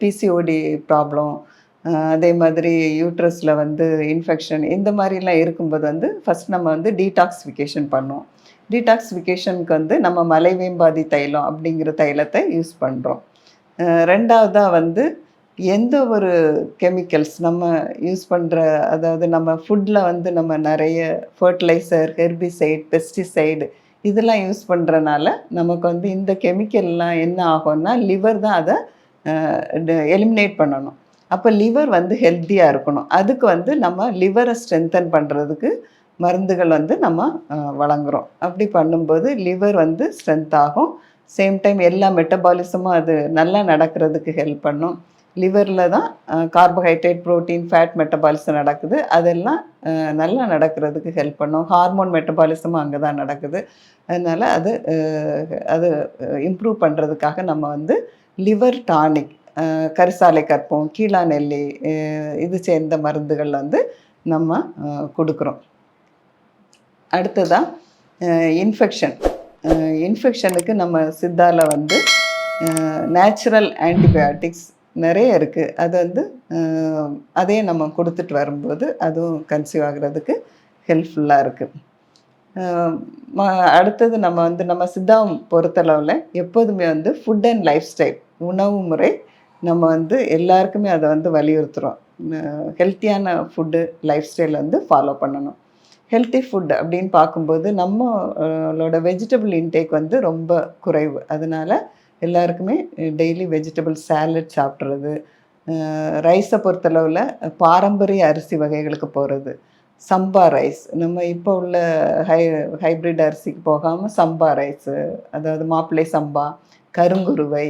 PCOD problem அதே மாதிரி யூட்ரஸில் வந்து இன்ஃபெக்ஷன் இந்த மாதிரிலாம் இருக்கும்போது வந்து ஃபஸ்ட் நம்ம வந்து டீடாக்ஸிஃபிகேஷன் பண்ணுவோம் டீடாக்ஸிஃபிகேஷனுக்கு வந்து நம்ம மலைவேம்பாதி தைலம் அப்படிங்கிற தைலத்தை யூஸ் பண்ணுறோம் ரெண்டாவதாக வந்து எந்த ஒரு கெமிக்கல்ஸ் நம்ம யூஸ் பண்ணுற அதாவது நம்ம ஃபுட்டில் வந்து நம்ம நிறைய ஃபர்டிலைசர் ஹெர்பிசைட் பெஸ்டிசைடு இதெல்லாம் யூஸ் பண்ணுறனால நமக்கு வந்து இந்த கெமிக்கல்லாம் என்ன ஆகும்னா லிவர் தான் அதை எலிமினேட் பண்ணணும். அப்போ லிவர் வந்து ஹெல்த்தியாக இருக்கணும். அதுக்கு வந்து நம்ம லிவரை ஸ்ட்ரென்தன் பண்ணுறதுக்கு மருந்துகள் வந்து நம்ம வழங்குகிறோம் அப்படி பண்ணும்போது லிவர் வந்து ஸ்ட்ரென்த் ஆகும். சேம் டைம் எல்லா மெட்டபாலிசமும் அது நல்லா நடக்கிறதுக்கு ஹெல்ப் பண்ணும். லிவரில் தான் கார்போஹைட்ரேட் ப்ரோட்டீன் ஃபேட் மெட்டபாலிசம் நடக்குது. அதெல்லாம் நல்லா நடக்கிறதுக்கு ஹெல்ப் பண்ணும். ஹார்மோன் மெட்டபாலிசமும் அங்கே தான் நடக்குது. அதனால் அது அது இம்ப்ரூவ் பண்ணுறதுக்காக நம்ம வந்து லிவர் டானிக் கரிசாலை கற்போம் கீழா நெல்லி இது சேர்ந்த மருந்துகள் வந்து நம்ம கொடுக்குறோம். அடுத்ததாக இன்ஃபெக்ஷன் இன்ஃபெக்ஷனுக்கு நம்ம சித்தாவில் வந்து நேச்சுரல் ஆன்டிபயோட்டிக்ஸ் நிறைய இருக்குது அது வந்து அஹ், அதே நம்ம கொடுத்துட்டு வரும்போது அதுவும் கன்சீவ் ஆகிறதுக்கு ஹெல்ப்ஃபுல்லாக இருக்குது அடுத்தது நம்ம வந்து நம்ம சித்தாவை பொறுத்தளவில் எப்போதுமே வந்து ஃபுட் அண்ட் லைஃப் ஸ்டைல் உணவு முறை நம்ம வந்து எல்லாருக்குமே அதை வந்து வலியுறுத்துகிறோம் ஹெல்த்தியான ஃபுட்டு லைஃப் ஸ்டைல் வந்து ஃபாலோ பண்ணணும். ஹெல்த்தி ஃபுட் அப்படின்னு பார்க்கும்போது நம்மளோட வெஜிடபிள் இன்டேக் வந்து ரொம்ப குறைவு. அதனால எல்லாருக்குமே டெய்லி வெஜிடபிள் சாலட் சாப்பிட்றது ரைஸை பொறுத்தளவில் பாரம்பரிய அரிசி வகைகளுக்கு போகிறது சம்பா ரைஸ் நம்ம இப்போ உள்ள ஹை ஹைப்ரிட் அரிசிக்கு போகாமல் சம்பா ரைஸு அதாவது மாப்பிள்ளை சம்பா கருங்குருவை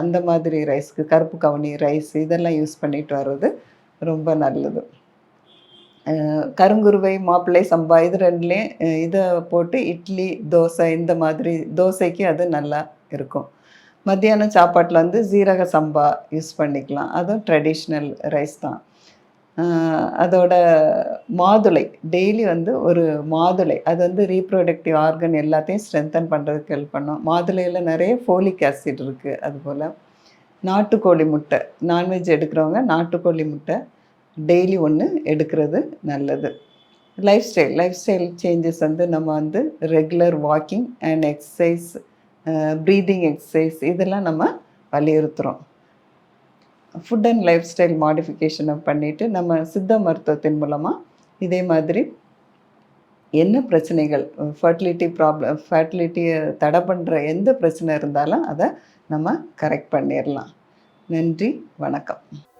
அந்த மாதிரி ரைஸ்க்கு கருப்பு கவுனி ரைஸ் இதெல்லாம் யூஸ் பண்ணிட்டு வர்றது ரொம்ப நல்லது. கருங்குருவை மாப்பிள்ளை சம்பா இது ரெண்டுலேயும் இதை போட்டு இட்லி தோசை இந்த மாதிரி தோசைக்கு அது நல்லா இருக்கும். மத்தியானம் சாப்பாட்டில் வந்து ஜீரக சம்பா யூஸ் பண்ணிக்கலாம். அதுவும் ட்ரெடிஷ்னல் ரைஸ் தான். அதோட மாதுளை டெய்லி வந்து ஒரு மாதுளை. அது வந்து ரீப்ரொடக்டிவ் ஆர்கன் எல்லாத்தையும் ஸ்ட்ரென்தன் பண்ணுறதுக்கு ஹெல்ப் பண்ணும். மாதுளையில் நிறைய ஃபோலிக் ஆசிட் இருக்குது அதுபோல் நாட்டுக்கோழி முட்டை நான்வெஜ் எடுக்கிறவங்க நாட்டுக்கோழி முட்டை டெய்லி ஒன்று எடுக்கிறது நல்லது. Lifestyle lifestyle changes வந்து நம்ம வந்து regular walking and exercise breathing exercise இதெல்லாம் நம்ம வலியுறுத்துகிறோம் ஃபுட் அண்ட் லைஃப் ஸ்டைல் மாடிஃபிகேஷனை பண்ணிவிட்டு நம்ம சித்த மருத்துவத்தின் மூலமாக இதே மாதிரி என்ன பிரச்சனைகள் ஃபர்டிலிட்டி ப்ராப்ளம் ஃபர்டிலிட்டியை தடை பண்ணுற எந்த பிரச்சனை இருந்தாலும் அதை நம்ம கரெக்ட் பண்ணிடலாம் நன்றி வணக்கம்.